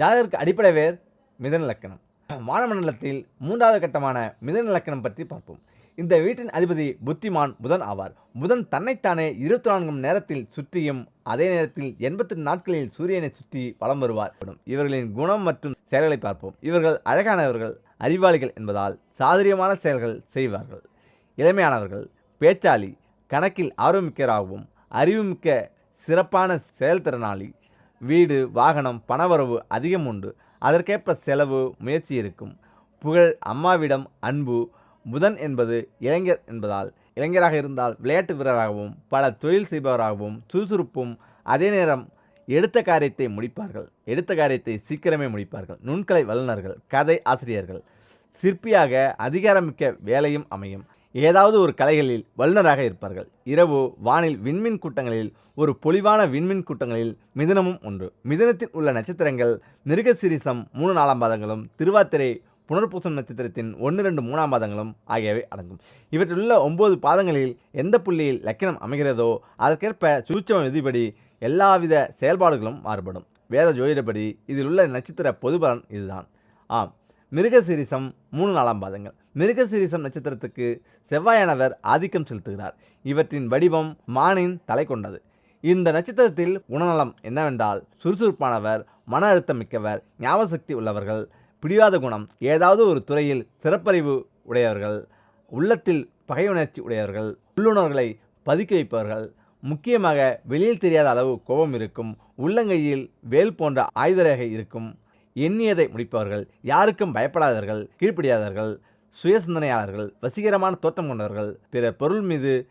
ஜாதகருக்கு அடிப்படை வேர்? மிதன லக்கணம். வானமண்டலத்தில் மூன்றாவது கட்டமான மிதன லக்கணம் பற்றி பார்ப்போம். இந்த வீட்டின் அதிபதி புத்திமான் புதன் ஆவார். புதன் தன்னைத்தானே இருபத்தி நான்கு மணி நேரத்தில் சுற்றியும் அதே நேரத்தில் எண்பத்தி நாட்களில் சூரியனை சுற்றி வலம் வருவார். இவர்களின் குணம் மற்றும் செயல்களை பார்ப்போம். இவர்கள் அழகானவர்கள் அறிவாளிகள் என்பதால் சாதுரியமான செயல்கள் செய்வார்கள். இளமையானவர்கள் பேச்சாளி கணக்கில் ஆர்வமிக்கராகவும் அறிவுமிக்க சிறப்பான செயல்திறனாளி வீடு வாகனம் பணவரவு அதிகம் உண்டு. அதற்கேற்ப செலவு முயற்சி இருக்கும். புகழ் அம்மாவிடம் அன்பு புதன் என்பது இளைஞர் என்பதால் இளைஞராக இருந்தால் விளையாட்டு வீரராகவும் பல தொழில் செய்பவராகவும் சுறுசுறுப்பும் அதே நேரம் எடுத்த காரியத்தை முடிப்பார்கள். எடுத்த காரியத்தை சீக்கிரமே முடிப்பார்கள். நுண்கலை வல்லுநர்கள் கதை ஆசிரியர்கள் சிற்பியாக அதிகாரமிக்க வேலையும் அமையும். ஏதாவது ஒரு கலைகளில் வல்லுநராக இருப்பார்கள். இரவு வானில் விண்மீன் கூட்டங்களில் ஒரு பொலிவான விண்மீன் கூட்டங்களில் மிதுனமும் ஒன்று. மிதனத்தில் உள்ள நட்சத்திரங்கள் மிருகசிரிசம் மூணு நாலாம் பாதங்களும் திருவாத்திரை புனர்பூசம் நட்சத்திரத்தின் ஒன்று ரெண்டு மூணாம் பாதங்களும் ஆகியவை அடங்கும். இவற்றில் உள்ள ஒன்பது பாதங்களில் எந்த புள்ளியில் லக்கினம் அமைகிறதோ அதற்கேற்ப சூட்சம விதிப்படி எல்லாவித செயல்பாடுகளும் மாறுபடும். வேத ஜோதிடப்படி இதில் உள்ள நட்சத்திர பொதுபலன் இதுதான். ஆம். மிருகசீரிசம் மூணு நாலாம் பாதங்கள். மிருகசீரிசம் நட்சத்திரத்துக்கு செவ்வாயானவர் ஆதிக்கம் செலுத்துகிறார். இவற்றின் வடிவம் மானின் தலை கொண்டது. இந்த நட்சத்திரத்தில் குணநலம் என்னவென்றால் சுறுசுறுப்பானவர் மன அழுத்தம் மிக்கவர் ஞாபகசக்தி உள்ளவர்கள் பிடிவாத குணம் ஏதாவது ஒரு துறையில் சிறப்பறிவு உடையவர்கள் உள்ளத்தில் பகை உணர்ச்சி உடையவர்கள் உள்ளுணர்களை பதுக்கி வைப்பவர்கள் முக்கியமாக வெளியில் தெரியாத அளவு கோபம் இருக்கும் உள்ளங்கையில் வேல் போன்ற ஆயுதரேகை இருக்கும் எண்ணியதை முடிப்பவர்கள் யாருக்கும் பயப்படாதவர்கள் கீழ்ப்படியாதவர்கள் சுயசிந்தனையாளர்கள் வசீகரமான தோற்றம் கொண்டவர்கள் பிற பொருள் மீது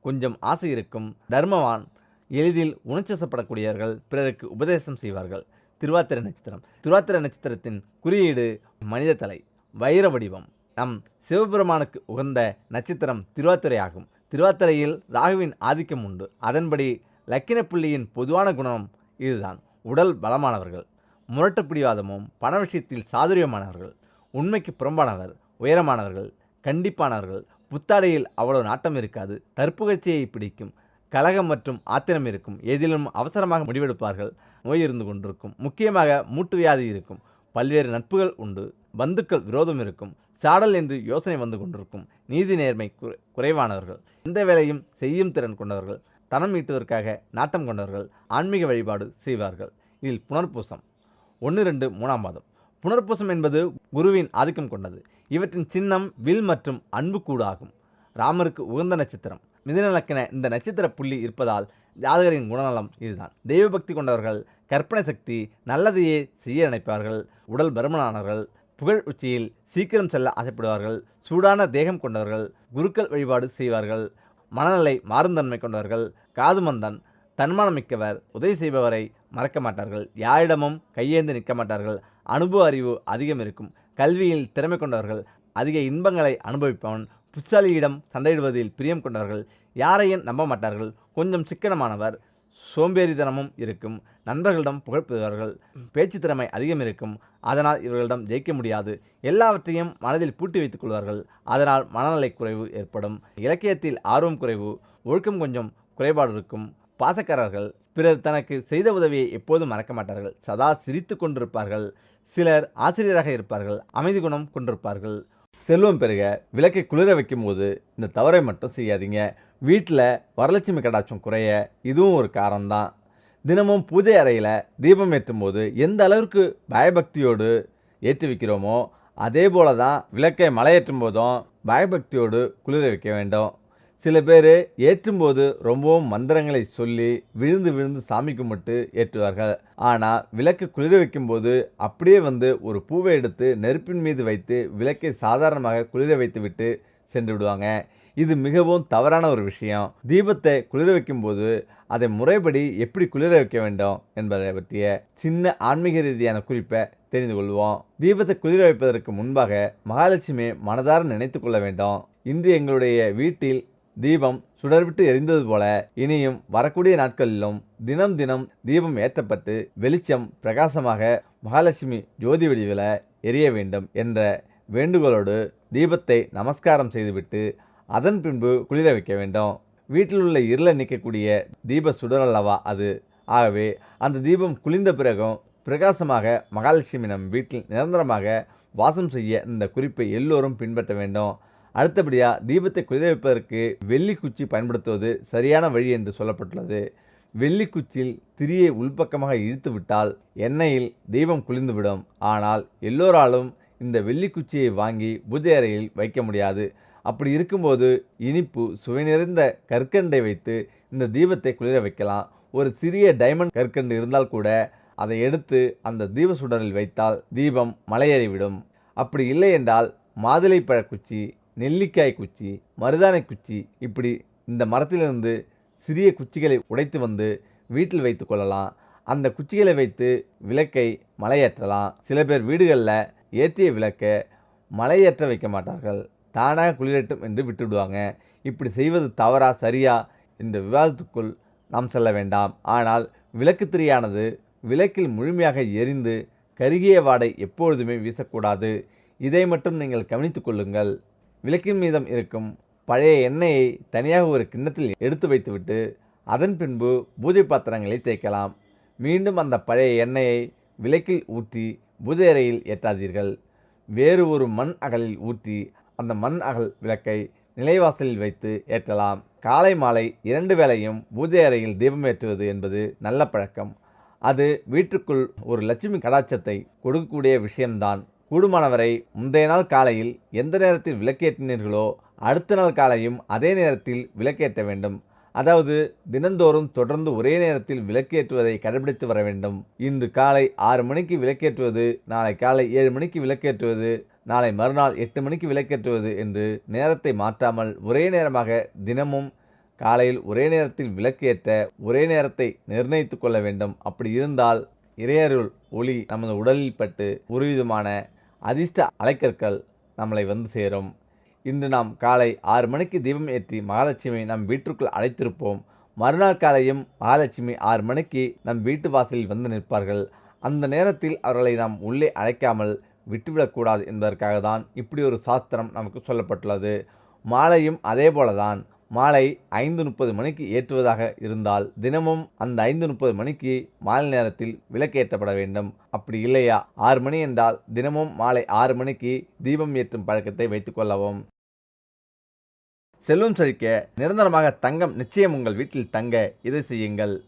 கொஞ்சம் ஆசை இருக்கும் தர்மவான் எளிதில் உணர்ச்சசப்படக்கூடியவர்கள் பிறருக்கு உபதேசம் செய்வார்கள். திருவாத்திர நட்சத்திரம். திருவாத்திர நட்சத்திரத்தின் குறியீடு மனித தலை வைர வடிவம். நம் சிவபெருமானுக்கு உகந்த நட்சத்திரம் திருவாத்திரை ஆகும். திருவாத்திரையில் ராகுவின் ஆதிக்கம் உண்டு. அதன்படி லக்கின புள்ளியின் பொதுவான குணம் இதுதான். உடல் பலமானவர்கள். முரட்டு பிடிவாதமும் பண விஷயத்தில் சாதுரியமானவர்கள் உண்மைக்கு புறம்பானவர் உயரமானவர்கள் கண்டிப்பானவர்கள் புத்தாடையில் அவ்வளவு நாட்டம் இருக்காது தற்புகழ்ச்சியை பிடிக்கும் கலகம் மற்றும் ஆத்திரம் இருக்கும் ஏதிலும் அவசரமாக முடிவெடுப்பார்கள் நோய் இருந்து கொண்டிருக்கும் முக்கியமாக மூட்டு வியாதி இருக்கும் பல்வேறு நட்புகள் உண்டு பந்துக்கள் விரோதம் இருக்கும் சாடல் என்று யோசனை வந்து கொண்டிருக்கும் நீதி நேர்மை குறை- குறைவானவர்கள் எந்த வேலையும் செய்யும் திறன் கொண்டவர்கள் தனம் ஈட்டுவதற்காக நாட்டம் கொண்டவர்கள் ஆன்மீக வழிபாடு செய்வார்கள் இதில் புனர்பூசம். ஒன்று ரெண்டு மூணாம் பாதம். புனர்பூசம் என்பது குருவின் ஆதிக்கம் கொண்டது. இவற்றின் சின்னம் வில் மற்றும் அன்பு கூடு ஆகும். ராமருக்கு உகந்த நட்சத்திரம். மிதுன இந்த நட்சத்திர புள்ளி இருப்பதால் ஜாதகரின் குணநலம் இதுதான். தெய்வபக்தி கொண்டவர்கள் கற்பனை சக்தி நல்லதையே செய்ய நினைப்பார்கள். உடல் பருமனானவர்கள் புகழ் உச்சியில் சீக்கிரம் செல்ல ஆசைப்படுவார்கள். சூடான தேகம் கொண்டவர்கள் குருக்கள் வழிபாடு செய்வார்கள். மனநிலை மாறுந்தன்மை கொண்டவர்கள் காதுமந்தன் தன்மானமிக்கவர் உதவி செய்பவரை மறக்க மாட்டார்கள். யாரிடமும் கையேந்து நிற்க மாட்டார்கள். அனுபவ அறிவு அதிகம் இருக்கும். கல்வியில் திறமை கொண்டவர்கள் அதிக இன்பங்களை அனுபவிப்பவன் புத்தாலியிடம் சண்டையிடுவதில் பிரியம் கொண்டவர்கள் யாரையும் நம்ப மாட்டார்கள். கொஞ்சம் சிக்கனமானவர் சோம்பேறித்தனமும் இருக்கும். நண்பர்களிடம் புகழ்பெறுவார்கள். பேச்சு திறமை அதிகம் இருக்கும். அதனால் இவர்களிடம் ஜெயிக்க முடியாது. எல்லாவற்றையும் மனதில் பூட்டி வைத்துக் கொள்வார்கள். அதனால் மனநலை குறைவு ஏற்படும். இலக்கியத்தில் ஆர்வம் குறைவு ஒழுக்கம் கொஞ்சம் குறைபாடு இருக்கும். பாசக்காரர்கள் பிறர் தனக்கு செய்த உதவியை எப்போதும் மறக்க மாட்டார்கள். சதா சிரித்து கொண்டிருப்பார்கள். சிலர் ஆசிரியராக இருப்பார்கள். அமைதி குணம் கொண்டிருப்பார்கள். செல்வம் பெருக விளக்கை குளிர வைக்கும்போது இந்த தவறை மட்டும் செய்யாதீங்க. வீட்டில் வரலட்சுமி கடாட்சம் குறைய இதுவும் ஒரு காரணம்தான். தினமும் பூஜை அறையில் தீபம் ஏற்றும் போது எந்த அளவுக்கு பயபக்தியோடு ஏற்றி வைக்கிறோமோ அதே போல தான் விளக்கை மலையேற்றும் போதும் பயபக்தியோடு குளிர வைக்க வேண்டும். சில பேர் ஏற்றும்போது ரொம்பவும் மந்திரங்களை சொல்லி விழுந்து விழுந்து சாமி கும்பிட்டு ஏற்றுவார்கள். ஆனால் விளக்கு குளிர வைக்கும்போது அப்படியே வந்து ஒரு பூவை எடுத்து நெருப்பின் மீது வைத்து விளக்கை சாதாரணமாக குளிர வைத்துவிட்டு சென்று விடுவாங்க இது மிகவும் தவறான ஒரு விஷயம். தீபத்தை குளிர வைக்கும்போது அதை முறைப்படி எப்படி குளிர வைக்க வேண்டும் என்பதை பற்றிய சின்ன ஆன்மீக ரீதியான குறிப்பை தெரிந்து கொள்வோம். தீபத்தை குளிர வைப்பதற்கு முன்பாக மகாலட்சுமி மனதார நினைத்து கொள்ள வேண்டும். இன்று எங்களுடைய வீட்டில் தீபம் சுடர்விட்டு எரிந்தது போல இனியும் வரக்கூடிய நாட்களிலும் தினம் தினம் தீபம் ஏற்றப்பட்டு வெளிச்சம் பிரகாசமாக மகாலட்சுமி ஜோதி வடிவில் எரிய வேண்டும் என்ற வேண்டுகோளோடு தீபத்தை நமஸ்காரம் செய்துவிட்டு அதன் பின்பு குளிர வைக்க வேண்டும். வீட்டில் உள்ள இருளை நிற்கக்கூடிய தீப சுடர் அல்லவா அது? ஆகவே அந்த தீபம் குளிர்ந்த பிறகும் பிரகாசமாக மகாலட்சுமி நம் வீட்டில் நிரந்தரமாக வாசம் செய்ய இந்த குறிப்பை எல்லோரும் பின்பற்ற வேண்டும். அடுத்தபடியாக தீபத்தை குளிர வைப்பதற்கு வெள்ளி குச்சி பயன்படுத்துவது சரியான வழி என்று சொல்லப்பட்டுள்ளது. வெள்ளி குச்சியில் திரியை உள்பக்கமாக இழுத்து விட்டால் எண்ணெயில் தீபம் குளிர்ந்துவிடும். ஆனால் எல்லோராலும் இந்த வெள்ளி குச்சியை வாங்கி பூஜை அறையில் வைக்க முடியாது. அப்படி இருக்கும்போது இனிப்பு சுவை நிறைந்த கற்கண்டை வைத்து இந்த தீபத்தை குளிர வைக்கலாம். ஒரு சிறிய டைமண்ட் கற்கண்டு இருந்தால் கூட அதை எடுத்து அந்த தீப சுடரில் வைத்தால் தீபம் மலையேறிவிடும். அப்படி இல்லை என்றால் மாதுளைப்பழ குச்சி நெல்லிக்காய் குச்சி மருதாணை குச்சி இப்படி இந்த மரத்திலிருந்து சிறிய குச்சிகளை உடைத்து வந்து வீட்டில் வைத்து கொள்ளலாம். அந்த குச்சிகளை வைத்து விளக்கை மலையேற்றலாம். சில பேர் வீடுகளில் ஏற்றிய விளக்கை மலையேற்ற வைக்க மாட்டார்கள். தானாக குளிரட்டும் என்று விட்டுவிடுவாங்க. இப்படி செய்வது தவறா சரியா என்ற விவாதத்துக்குள் நாம் செல்ல வேண்டாம். ஆனால் விளக்கு திரியானது விளக்கில் முழுமையாக எரிந்து கருகிய வாடை எப்பொழுதுமே வீசக்கூடாது. இதை மட்டும் நீங்கள் கவனித்துக் கொள்ளுங்கள். விளக்கின் மீதம் இருக்கும் பழைய எண்ணெயை தனியாக ஒரு கிண்ணத்தில் எடுத்து வைத்துவிட்டு அதன் பின்பு பூஜை பாத்திரங்களை தேய்க்கலாம். மீண்டும் அந்த பழைய எண்ணெயை விளக்கில் ஊற்றி பூஜை அறையில் ஏற்றாதீர்கள். வேறு ஒரு மண் அகலில் ஊற்றி அந்த மண் அகல் விளக்கை நிலைவாசலில் வைத்து ஏற்றலாம். காலை மாலை இரண்டு வேளையும் பூஜை அறையில் தீபம் ஏற்றுவது என்பது நல்ல பழக்கம். அது வீட்டுக்குள் ஒரு லட்சுமி கடாட்சத்தை கொடுக்கக்கூடிய விஷயம்தான். கூடுமானவரை முந்தைய நாள் காலையில் எந்த நேரத்தில் விளக்கேற்றினீர்களோ அடுத்த நாள் காலையும் அதே நேரத்தில் விளக்கேற்ற வேண்டும். அதாவது தினந்தோறும் தொடர்ந்து ஒரே நேரத்தில் விளக்கேற்றுவதை கடைபிடித்து வர வேண்டும். இன்று காலை ஆறு மணிக்கு விளக்கேற்றுவது நாளை காலை ஏழு மணிக்கு விளக்கேற்றுவது நாளை மறுநாள் எட்டு மணிக்கு விளக்கேற்றுவது என்று நேரத்தை மாற்றாமல் ஒரே நேரமாக தினமும் காலையில் ஒரே நேரத்தில் விளக்கேற்ற ஒரே நேரத்தை நிர்ணயித்து கொள்ள வேண்டும். அப்படி இருந்தால் இறையருள் ஒளி நமது உடலில் பட்டு ஒருவிதமான அதிர்ஷ்ட அலைக்கற்கள் நம்மளை வந்து சேரும். இன்று நாம் காலை ஆறு மணிக்கு தீபம் ஏற்றி மகாலட்சுமி நம் வீட்டிற்குள் அழைத்திருப்போம். மறுநாள் காலையும் மகாலட்சுமி ஆறு மணிக்கு நம் வீட்டு வாசலில் வந்து நிற்பார்கள். அந்த நேரத்தில் அவர்களை நாம் உள்ளே அழைக்காமல் விட்டுவிடக்கூடாது என்பதற்காக தான் இப்படி ஒரு சாஸ்திரம் நமக்கு சொல்லப்பட்டுள்ளது. மாலையும் அதே போல தான் மாலை ஐந்து முப்பது மணிக்கு ஏற்றுவதாக இருந்தால் தினமும் அந்த ஐந்து முப்பது மணிக்கு மாலை நேரத்தில் விளக்கேற்றப்பட வேண்டும். அப்படி இல்லையா? ஆறு மணி என்றால் தினமும் மாலை ஆறு மணிக்கு தீபம் ஏற்றும் பழக்கத்தை வைத்துக்கொள்ளவும் செல்வம் செழிக்க நிரந்தரமாக தங்கம் நிச்சயம் உங்கள் வீட்டில் தங்க. இதை செய்யுங்கள்.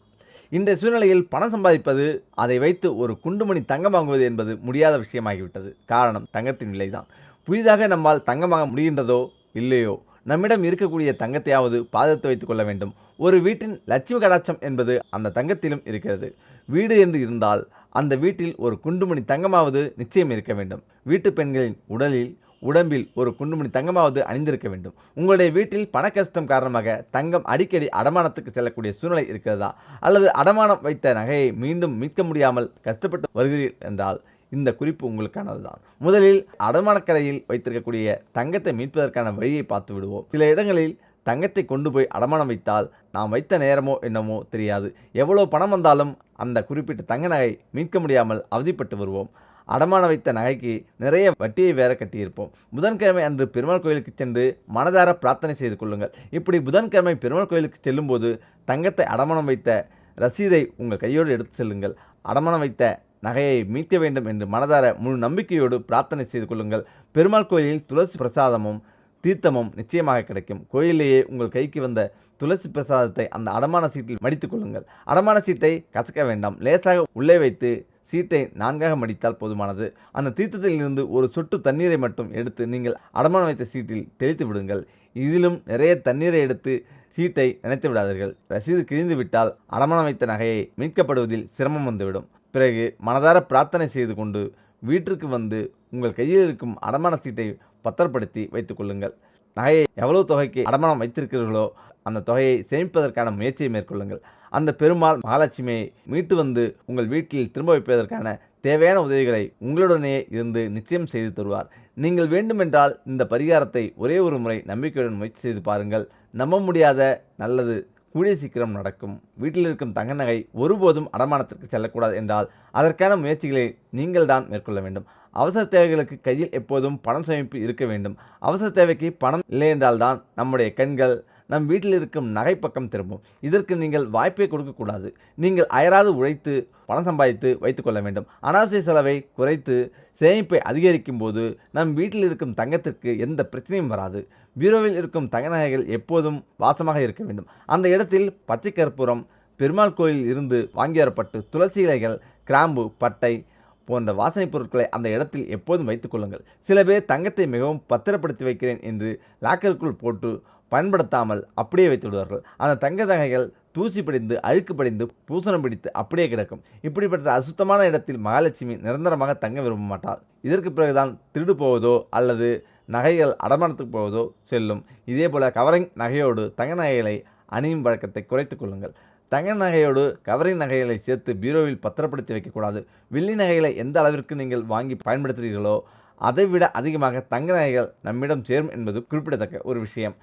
இன்றைய சூழ்நிலையில் பணம் சம்பாதிப்பது அதை வைத்து ஒரு குண்டுமணி தங்கம் வாங்குவது என்பது முடியாத விஷயமாகிவிட்டது. காரணம் தங்கத்தின் விலைதான். புதிதாக நம்மால் தங்கமாக முடிகின்றதோ இல்லையோ? நம்மிடம் இருக்கக்கூடிய தங்கத்தையாவது பாதுகாத்து வைத்துக் கொள்ள வேண்டும். ஒரு வீட்டின் லட்சுமி கடாட்சம் என்பது அந்த தங்கத்திலும் இருக்கிறது. வீடு என்று இருந்தால் அந்த வீட்டில் ஒரு குண்டுமணி தங்கமாவது நிச்சயம் இருக்க வேண்டும். வீட்டு பெண்களின் உடலில் உடம்பில் ஒரு குண்டுமணி தங்கமாவது அணிந்திருக்க வேண்டும். உங்களுடைய வீட்டில் பண கஷ்டம் காரணமாக தங்கம் அடிக்கடி அடமானத்துக்கு செல்லக்கூடிய சூழ்நிலை இருக்கிறதா? அல்லது அடமானம் வைத்த நகையை மீண்டும் மீட்க முடியாமல் கஷ்டப்பட்டு வருகிறீர்கள் என்றால் இந்த குறிப்பு உங்களுக்கானது தான் முதலில் அடமானக்கரையில் வைத்திருக்கக்கூடிய தங்கத்தை மீட்பதற்கான வழியை பார்த்து விடுவோம். சில இடங்களில் தங்கத்தை கொண்டு போய் அடமானம் வைத்தால் நாம் வைத்த நேரமோ என்னமோ தெரியாது. எவ்வளோ பணம் வந்தாலும் அந்த குறிப்பிட்ட தங்க நகை மீட்க முடியாமல் அவதிப்பட்டு வருவோம். அடமான வைத்த நகைக்கு நிறைய வட்டியை வேற கட்டியிருப்போம். புதன்கிழமை அன்று பெருமாள் கோயிலுக்கு சென்று மனதார பிரார்த்தனை செய்து கொள்ளுங்கள். இப்படி புதன்கிழமை பெருமாள் கோயிலுக்கு செல்லும்போது தங்கத்தை அடமானம் வைத்த ரசீதை உங்கள் கையோடு எடுத்து செல்லுங்கள். அடமானம் வைத்த நகையை மீட்க வேண்டும் என்று மனதார முழு நம்பிக்கையோடு பிரார்த்தனை செய்து கொள்ளுங்கள். பெருமாள் கோயிலில் துளசி பிரசாதமும் தீர்த்தமும் நிச்சயமாக கிடைக்கும். கோயிலேயே உங்கள் கைக்கு வந்த துளசி பிரசாதத்தை அந்த அடமான சீட்டில் மடித்துக் கொள்ளுங்கள். அடமான சீட்டை கசக்க வேண்டாம். லேசாக உள்ளே வைத்து சீட்டை நான்காக மடித்தால் போதுமானது. அந்த தீர்த்தத்தில் இருந்து ஒரு சொட்டு தண்ணீரை மட்டும் எடுத்து நீங்கள் அடமானம் வைத்த சீட்டில் தெளித்து விடுங்கள். இதிலும் நிறைய தண்ணீரை எடுத்து சீட்டை நினைத்து விடாதீர்கள். ரசீது கிழிந்து விட்டால் அடமானம் வைத்த நகையை மீட்கப்படுவதில் சிரமம் வந்துவிடும். பிறகு மனதார பிரார்த்தனை செய்து கொண்டு வீட்டிற்கு வந்து உங்கள் கையில் இருக்கும் அடமான சீட்டை பத்திரப்படுத்தி வைத்துக் கொள்ளுங்கள். நகையை எவ்வளவு தொகைக்கு அடமானம் வைத்திருக்கிறீர்களோ அந்த தொகையை சேமிப்பதற்கான முயற்சியை மேற்கொள்ளுங்கள். அந்த பெருமாள் மகாலட்சுமியை மீட்டு வந்து உங்கள் வீட்டில் திரும்ப வைப்பதற்கான தேவையான உதவிகளை உங்களுடனே இருந்து நிச்சயம் செய்து தருவார். நீங்கள் வேண்டுமென்றால் இந்த பரிகாரத்தை ஒரே ஒரு முறை நம்பிக்கையுடன் முயற்சி செய்து பாருங்கள். நம்ப முடியாத நல்லது கூடிய சீக்கிரம் நடக்கும். வீட்டில் இருக்கும் தங்க நகை ஒருபோதும் அடமானத்திற்கு செல்லக்கூடாது என்றால் அதற்கான முயற்சிகளை நீங்கள் தான் மேற்கொள்ள வேண்டும். அவசர தேவைகளுக்கு கையில் எப்போதும் பணம் சேமிப்பு இருக்க வேண்டும். அவசர தேவைக்கு பணம் இல்லை என்றால்தான் நம்முடைய கண்கள் நம் வீட்டில் இருக்கும் நகை பக்கம் திரும்பும். இதற்கு நீங்கள் வாய்ப்பை கொடுக்கக்கூடாது. நீங்கள் அயராது உழைத்து பணம் சம்பாதித்து வைத்துக்கொள்ள வேண்டும். அனாவசிய செலவை குறைத்து சேமிப்பை அதிகரிக்கும் போது நம் வீட்டில் இருக்கும் தங்கத்திற்கு எந்த பிரச்சனையும் வராது. பீரோவில் இருக்கும் தங்க நகைகள் எப்போதும் வாசமாக இருக்க வேண்டும். அந்த இடத்தில் பச்சை கற்பூரம் பெருமாள் கோயிலில் இருந்து வாங்கி வரப்பட்டு துளசி இலைகள் கிராம்பு பட்டை போன்ற வாசனைப் பொருட்களை அந்த இடத்தில் எப்போதும் வைத்துக் கொள்ளுங்கள். சில பேர் தங்கத்தை மிகவும் பத்திரப்படுத்தி வைக்கிறேன் என்று லாக்கருக்குள் போட்டு பயன்படுத்தாமல் அப்படியே வைத்து விடுவார்கள். அந்த தங்க நகைகள் தூசி படிந்து அழுக்கு படிந்து பூசணம் பிடித்து அப்படியே கிடக்கும். இப்படிப்பட்ட அசுத்தமான இடத்தில் மகாலட்சுமி நிரந்தரமாக தங்க விரும்ப மாட்டாள் இதற்கு பிறகுதான் திருடு போவதோ அல்லது நகைகள் அடமானத்துக்கு போவதோ செல்லும். இதே போல கவரிங் நகையோடு தங்க நகைகளை அணியும் வழக்கத்தை குறைத்து கொள்ளுங்கள். தங்க நகையோடு கவரிங் நகைகளை சேர்த்து பீரோவில் பத்திரப்படுத்தி வைக்கக்கூடாது. வெள்ளி நகைகளை எந்த அளவிற்கு நீங்கள் வாங்கி பயன்படுத்துகிறீர்களோ அதைவிட அதிகமாக தங்க நகைகள் நம்மிடம் சேரும் என்பது குறிப்பிடத்தக்க ஒரு விஷயம்.